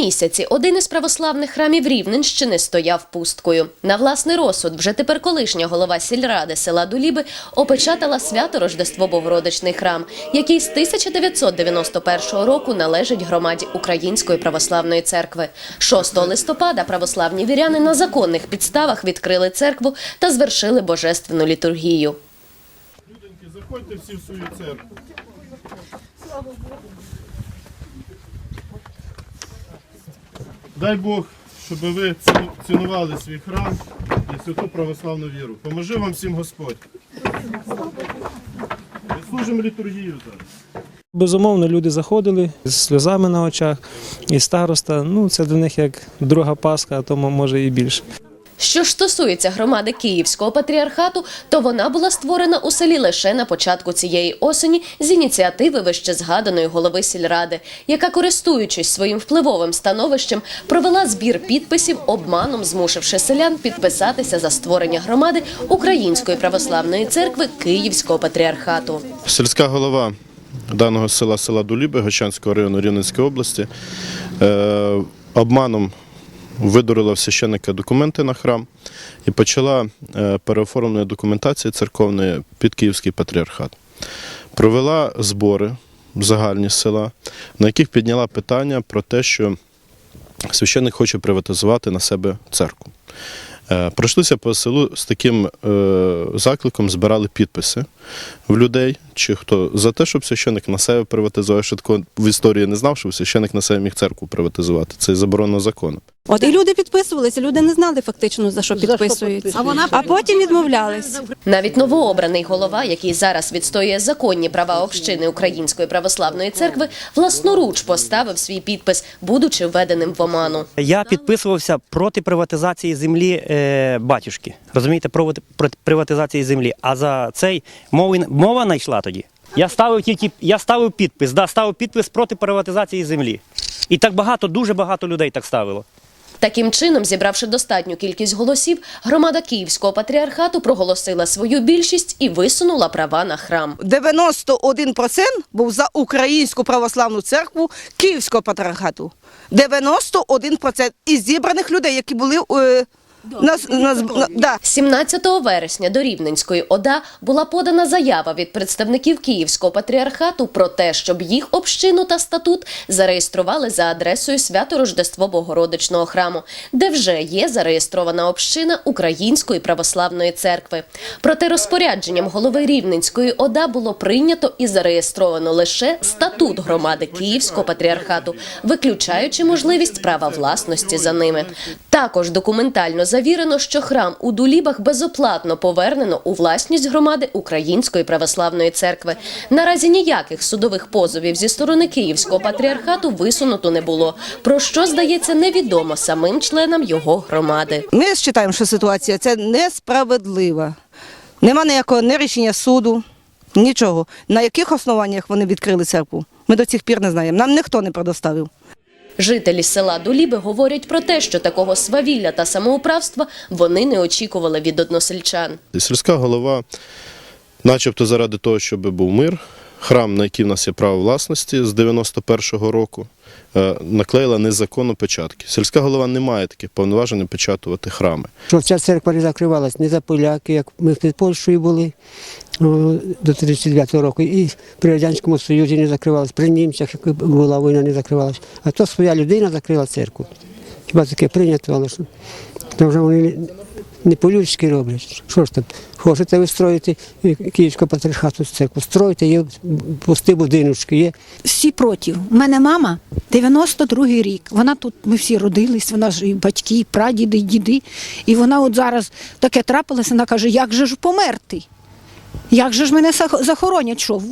місяці один із православних храмів Рівненщини стояв пусткою. На власний розсуд вже тепер колишня голова сільради села Дуліби опечатала свято Рождество Богородичний храм, який з 1991 року належить громаді Української православної церкви. 6 листопада православні віряни на законних підставах відкрили церкву та звершили божественну літургію. Люденьки, заходьте всі в свою церкву. Дай Бог, щоб ви цінували свій храм і святу православну віру. Поможи вам всім Господь. Відслужимо літургію зараз. Безумовно, люди заходили з сльозами на очах, і староста, ну це для них як друга Пасха, а тому може і більше. Що ж стосується громади Київського патріархату, то вона була створена у селі лише на початку цієї осені з ініціативи вище згаданої голови сільради, яка, користуючись своїм впливовим становищем, провела збір підписів, обманом змусивши селян підписатися за створення громади Української православної церкви Київського патріархату. Сільська голова даного села села Дуліби Гощанського району Рівненської області е, обманом видурила в священника документи на храм і почала е, переоформлення документації церковної під Київський патріархат. Провела збори загальні села, на яких підняла питання про те, що священник хоче приватизувати на себе церкву. Е, Пройшлися по селу з таким е, закликом, збирали підписи в людей, чи хто за те, щоб священик на себе приватизував. Що такого в історії не знав, щоб священик на себе міг церкву приватизувати. Це заборонено законом. От і люди підписувалися, люди не знали фактично за що підписуються. А вона а потім відмовлялись. Навіть новообраний голова, який зараз відстоює законні права общини Української православної церкви, власноруч поставив свій підпис, будучи введеним в оману. Я підписувався проти приватизації землі е, батюшки. Розумієте, проти, проти приватизації землі. А за цей мови, мова знайшла тоді. Я ставив тільки я ставив підпис, да, ставив підпис проти приватизації землі. І так багато, дуже багато людей так ставило. Таким чином, зібравши достатню кількість голосів, громада Київського патріархату проголосила свою більшість і висунула права на храм. 91% був за Українську православну церкву Київського патріархату. 91% із зібраних людей, які були е, на, на, на, да. 17 вересня до Рівненської ОДА була подана заява від представників Київського патріархату про те, щоб їх общину та статут зареєстрували за адресою Свято Рождество Богородичного храму, де вже є зареєстрована община Української православної церкви. Проте розпорядженням голови Рівненської ОДА було прийнято і зареєстровано лише статут громади Київського патріархату, виключаючи можливість права власності за ними. Також документально завірено, що храм у Дулібах безоплатно повернено у власність громади Української православної церкви. Наразі ніяких судових позовів зі сторони Київського патріархату висунуто не було. Про що здається невідомо самим членам його громади. Ми вважаємо, що ситуація це несправедлива. Нема ніякого не рішення суду, нічого. На яких основаннях вони відкрили церкву? Ми до цих пір не знаємо. Нам ніхто не предоставив. Жителі села Дуліби говорять про те, що такого свавілля та самоуправства вони не очікували від односельчан. Сільська голова, начебто заради того, щоб був мир, храм, на який в нас є право власності з 91-го року, наклеїла незаконно печатки. Сільська голова не має таких повноважень печатувати храми. Щоб ця церква не закривалась не за поляки, як ми під Польщею були до 39-го року, і при Радянському Союзі не закривалась, при німцях, як була війна, не закривалась. А то своя людина закрила церкву. Хіба таке прийнято, але що? То вже вони не, по-людськи роблять. Що ж там, хочете ви строїти Київського патріархату церкву, стройте, є пусті будиночки, є Всі проти. У мене мама 92-й рік. Вона тут, ми всі родились, вона ж і батьки, і прадіди, і діди. І вона от зараз таке трапилося, вона каже, як же ж померти? Як же ж мене захоронять? Що?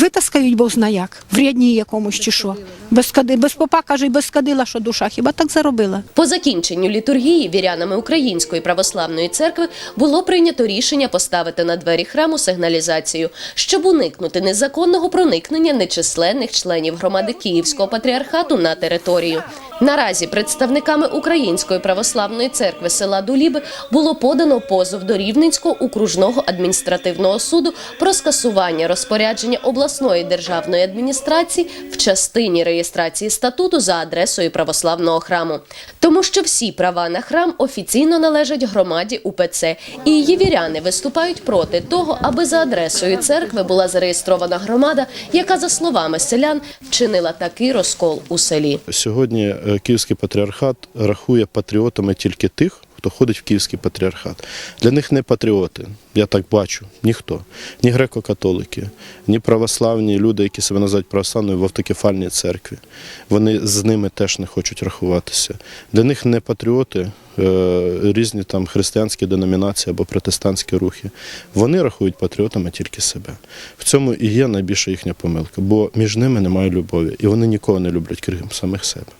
Витаскають, бо зна в рідній якомусь чи що. Без, кади, без попа, каже, і без кадила, що душа, хіба так заробила? По закінченню літургії вірянами Української православної церкви було прийнято рішення поставити на двері храму сигналізацію, щоб уникнути незаконного проникнення нечисленних членів громади Київського патріархату на територію. Наразі представниками Української православної церкви села Дуліби було подано позов до Рівненського окружного адміністративного суду про скасування розпорядження обласної державної адміністрації в частині реєстрації статуту за адресою православного храму, тому що всі права на храм офіційно належать громаді УПЦ, і її віряни виступають проти того, аби за адресою церкви була зареєстрована громада, яка, за словами селян, вчинила такий розкол у селі. Сьогодні е, Київський патріархат рахує патріотами тільки тих, хто ходить в Київський патріархат. Для них не патріоти, я так бачу, ніхто. Ні греко-католики, ні православні люди, які себе називають православною в автокефальній церкві. Вони з ними теж не хочуть рахуватися. Для них не патріоти, е, різні там християнські деномінації або протестантські рухи. Вони рахують патріотами тільки себе. В цьому і є найбільша їхня помилка, бо між ними немає любові, і вони нікого не люблять, крім самих себе.